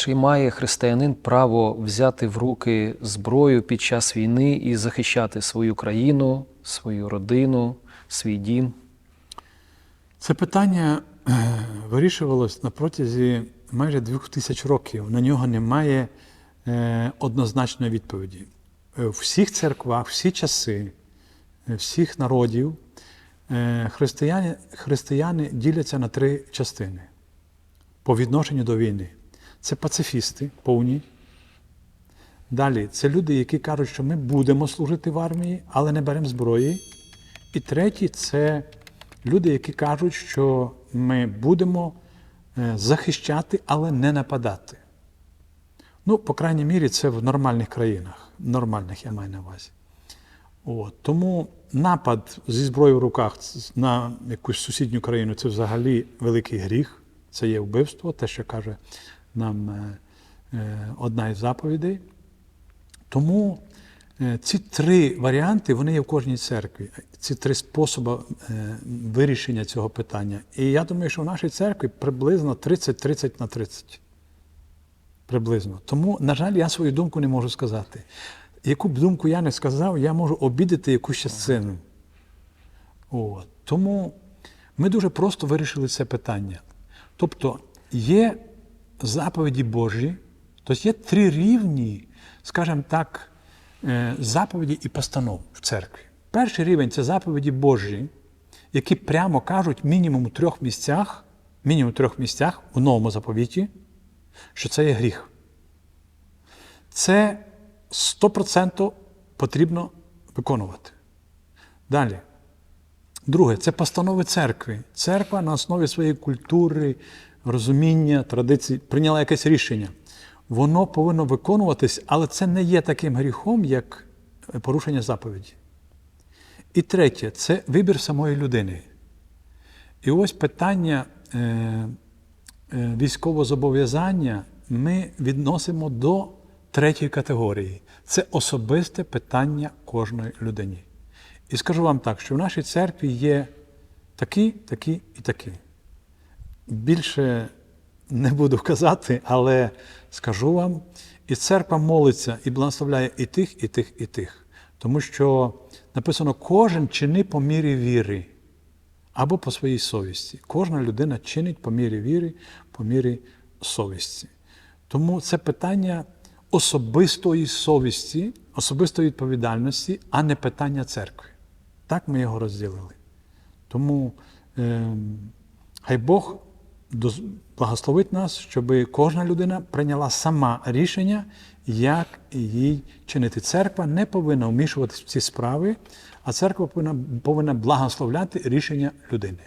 Чи має християнин право взяти в руки зброю під час війни і захищати свою країну, свою родину, свій дім? Це питання е, вирішувалось на протязі майже двох тисяч років. На нього немає е, однозначної відповіді. Е, В всіх церквах, всі часи, всіх народів християни, християни діляться на три частини по відношенню до війни. Це пацифісти повні. Далі це люди, які кажуть, що ми будемо служити в армії, але не беремо зброї. І третій це люди, які кажуть, що ми будемо е, захищати, але не нападати. Ну, по крайній мірі, це в нормальних країнах. Нормальних я маю на увазі. От. Тому напад зі зброєю в руках на якусь сусідню країну це взагалі великий гріх, це є вбивство, те, що каже нам е, е, одна із заповідей. Тому е, ці три варіанти вони є в кожній церкві, ці три способи вирішення цього питання. І я думаю, що в нашій церкві приблизно 30-30 на 30. Приблизно. Тому, на жаль, я свою думку не можу сказати. Яку б думку я не сказав, я можу обідати якусь частину. От. Тому ми дуже просто вирішили це питання. Тобто є заповіді Божі, тобто є три рівні, скажімо так, е, заповіді і постанов в церкві. Перший рівень це заповіді Божі, які прямо кажуть мінімум у трьох місцях, мінімум у трьох місцях у новому заповіті, що це є гріх. Це 100% потрібно виконувати. Далі. Друге, це постанови церкви. Церква на основі своєї культури, розуміння, традицій прийняла якесь рішення. Воно повинно виконуватись, але це не є таким гріхом, як порушення заповіді. І третє це вибір самої людини. І ось питання е, е, військового зобов'язання ми відносимо до третьої категорії. Це особисте питання кожної людини. І скажу вам так, що в нашій церкві є такі, такі і такі. Більше не буду казати, але скажу вам, і церква молиться і благословляє і тих, і тих, і тих. Тому що написано, кожен чини по мірі віри або по своїй совісті. Кожна людина чинить по мірі віри, по мірі совісті. Тому це питання особистої совісті, особистої відповідальності, а не питання церкви. Так ми його розділили. Тому е, хай Бог благословить нас, щоб кожна людина прийняла сама рішення, як їй чинити. Церква не повинна вмішуватися в ці справи, а церква повинна, повинна благословляти рішення людини.